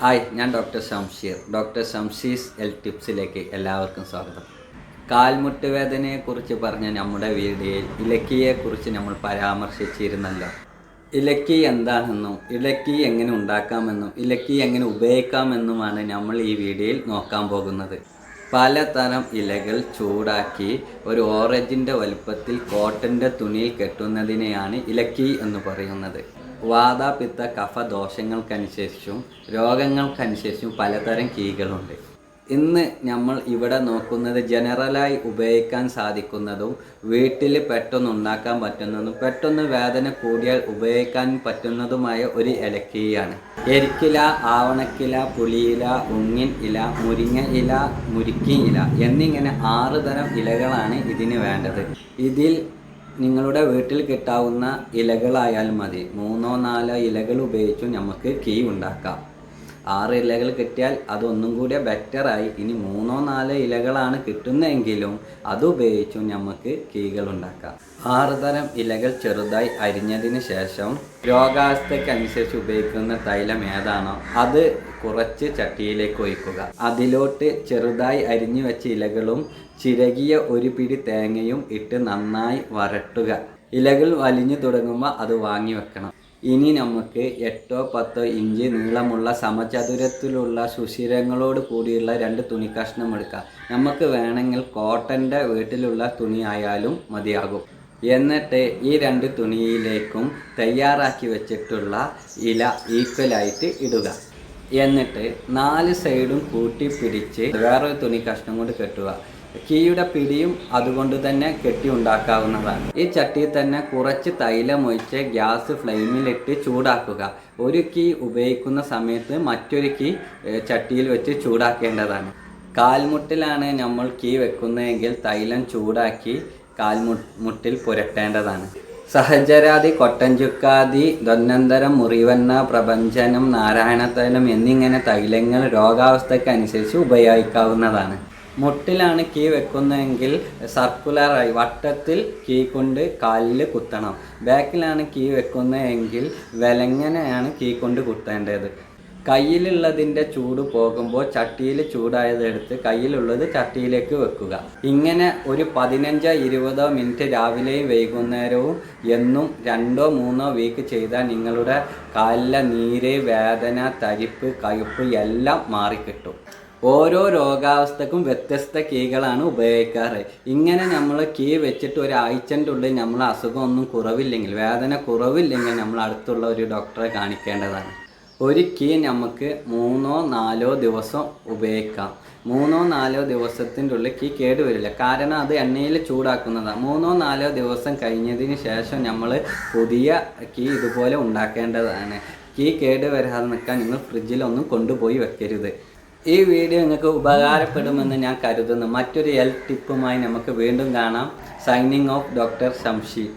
Hi ഞാൻ doctor Shamsheer. Doctor ഷംഷീസ് L ടിപ്സിലേക്ക് എല്ലാവർക്കും സ്വാഗതം. കാൽമുട്ട് വേദനയെക്കുറിച്ച് പറഞ്ഞ നമ്മുടെ വീഡിയോയിൽ ഇലക്കിയെക്കുറിച്ച് നമ്മൾ പരാമർശിച്ചിരുന്നല്ലോ. ഇലക്കി എന്താണെന്നും ഇലക്കി എങ്ങനെ ഉണ്ടാക്കാമെന്നും ഇലക്കി എങ്ങനെ ഉപയോഗിക്കാമെന്നുമാണ് നമ്മൾ ഈ വീഡിയോയിൽ നോക്കാൻ പോകുന്നത്. പലതരം ഇലകൾ ചൂടാക്കി ഒരു ഓറഞ്ചിന്റെ വലുപ്പത്തിൽ കോട്ടന്റെ തുണിയിൽ കെട്ടുന്നതിനെയാണ് ഇലക്കി എന്ന് പറയുന്നത്. വാതാപിത്ത കഫ ദോഷങ്ങൾക്കനുസരിച്ചും രോഗങ്ങൾക്കനുസരിച്ചും പലതരം കീകളുണ്ട്. ഇന്ന് നമ്മൾ ഇവിടെ നോക്കുന്നത് ജനറലായി ഉപയോഗിക്കാൻ സാധിക്കുന്നതും വീട്ടിൽ പെട്ടെന്ന് ഉണ്ടാക്കാൻ പറ്റുന്നതും പെട്ടെന്ന് വേദന കൂടിയാൽ ഉപയോഗിക്കാൻ പറ്റുന്നതുമായ ഒരു ഇലക്കിയാണ് എരിക്കില ആവണക്കില പുളിയില ഉങ്ങിൻ ഇല മുരിങ്ങ ഇല മുരിക്കി ഇല എന്നിങ്ങനെ ആറ് തരം ഇലകളാണ് ഇതിന് വേണ്ടത്. ഇതിൽ നിങ്ങളുടെ വീട്ടിൽ കിട്ടാവുന്ന ഇലകളായാൽ മതി. മൂന്നോ നാലോ ഇലകൾ ഉപയോഗിച്ചും നമുക്ക് കീ ഉണ്ടാക്കാം. ആറ് ഇലകൾ കിട്ടിയാൽ അതൊന്നും കൂടി ബെറ്ററായി ഇനി മൂന്നോ നാലോ ഇലകളാണ് കിട്ടുന്നതെങ്കിലും അതുപയോഗിച്ചും നമുക്ക് കീകൾ ഉണ്ടാക്കാം. ആറ് തരം ഇലകൾ ചെറുതായി അരിഞ്ഞതിന് ശേഷം രോഗാവസ്ഥയ്ക്കനുസരിച്ച് ഉപയോഗിക്കുന്ന തൈലം ഏതാണോ അത് കുറച്ച് ചട്ടിയിലേക്ക് ഒഴിക്കുക. അതിലോട്ട് ചെറുതായി അരിഞ്ഞു വെച്ച ഇലകളും ചിരകിയ ഒരു പിടി തേങ്ങയും ഇട്ട് നന്നായി വരട്ടുക. ഇലകൾ വലിഞ്ഞു തുടങ്ങുമ്പോൾ അത് വാങ്ങി വെക്കണം. ഇനി നമുക്ക് എട്ടോ പത്തോ ഇഞ്ച് നീളമുള്ള സമചതുരത്തിലുള്ള സുഷിരങ്ങളോട് കൂടിയുള്ള രണ്ട് തുണി കഷ്ണം എടുക്കാം. നമുക്ക് വേണമെങ്കിൽ കോട്ടന്റെ വീട്ടിലുള്ള തുണി ആയാലും മതിയാകും. എന്നിട്ട് ഈ രണ്ട് തുണിയിലേക്കും തയ്യാറാക്കി വെച്ചിട്ടുള്ള ഇല ഈക്വലായിട്ട് ഇടുക. എന്നിട്ട് നാല് സൈഡും കൂട്ടി പിടിച്ച് വേറൊരു തുണി കഷ്ണം കൊണ്ട് കെട്ടുക. കീയുടെ പിടിയും അതുകൊണ്ട് തന്നെ കെട്ടി ഉണ്ടാക്കാവുന്നതാണ്. ഈ ചട്ടിയിൽ തന്നെ കുറച്ച് തൈലം ഒഴിച്ച് ഗ്യാസ് ഫ്ലെയിമിലിട്ട് ചൂടാക്കുക. ഒരു കീ ഉപയോഗിക്കുന്ന സമയത്ത് മറ്റൊരു കീ ചട്ടിയിൽ വെച്ച് ചൂടാക്കേണ്ടതാണ്. കാൽമുട്ടിലാണ് നമ്മൾ കീ വെക്കുന്നതെങ്കിൽ തൈലം ചൂടാക്കി കാൽമുട്ടിൽ പുരട്ടേണ്ടതാണ്. സഹചരാതി കൊട്ടഞ്ചുക്കാതി ദ്വന്നന്തരം മുറിവെണ്ണ പ്രപഞ്ചനം നാരായണതൈലം എന്നിങ്ങനെ തൈലങ്ങൾ രോഗാവസ്ഥയ്ക്കനുസരിച്ച് ഉപയോഗിക്കാവുന്നതാണ്. മുട്ടിലാണ് കീ വെക്കുന്നതെങ്കിൽ സർക്കുലറായി വട്ടത്തിൽ കീ കൊണ്ട് കാലിൽ കുത്തണം. ബാക്കിലാണ് കീ വെക്കുന്നതെങ്കിൽ വിലങ്ങനെയാണ് കീ കൊണ്ട് കുത്തേണ്ടത്. കയ്യിലുള്ളതിന്റെ ചൂട് പോകുമ്പോൾ ചട്ടിയിൽ ചൂടായതെടുത്ത് കയ്യിലുള്ളത് ചട്ടിയിലേക്ക് വെക്കുക. ഇങ്ങനെ ഒരു പതിനഞ്ചോ ഇരുപതോ മിനിറ്റ് രാവിലെയും വൈകുന്നേരവും എന്നും രണ്ടോ മൂന്നോ വീക്ക് ചെയ്താൽ നിങ്ങളുടെ കാലിലെ നീര് വേദന തരിപ്പ് കയ്പ്പ് എല്ലാം മാറിക്കിട്ടും. ഓരോ രോഗാവസ്ഥക്കും വ്യത്യസ്ത കീകളാണ് ഉപയോഗിക്കാറ്. ഇങ്ങനെ നമ്മൾ കീ വെച്ചിട്ട് ഒരാഴ്ചന്റെ ഉള്ളിൽ നമ്മൾ അസുഖമൊന്നും കുറവില്ലെങ്കിൽ വേദന കുറവില്ലെങ്കിൽ നമ്മൾ അടുത്തുള്ള ഒരു ഡോക്ടറെ കാണിക്കേണ്ടതാണ്. ഒരു കീ നമുക്ക് മൂന്നോ നാലോ ദിവസം ഉപയോഗിക്കാം. മൂന്നോ നാലോ ദിവസത്തിന്റെ ഉള്ളിൽ കീ കേടുവരില്ല കാരണം അത് എണ്ണയിൽ ചൂടാക്കുന്നതാണ് മൂന്നോ നാലോ ദിവസം കഴിഞ്ഞതിന് ശേഷം നമ്മൾ പുതിയ കീ ഇതുപോലെ ഉണ്ടാക്കേണ്ടതാണ്. കീ കേട് വരാതെ നിൽക്കാൻ നിങ്ങൾ ഫ്രിഡ്ജിലൊന്നും കൊണ്ടുപോയി വെക്കരുത്. ഈ വീഡിയോ നിങ്ങൾക്ക് ഉപകാരപ്പെടുമെന്ന് ഞാൻ കരുതുന്നു. മറ്റൊരു ഹെൽത്ത് ടിപ്പുമായി നമുക്ക് വീണ്ടും കാണാം. Signing off doctor ശംഷി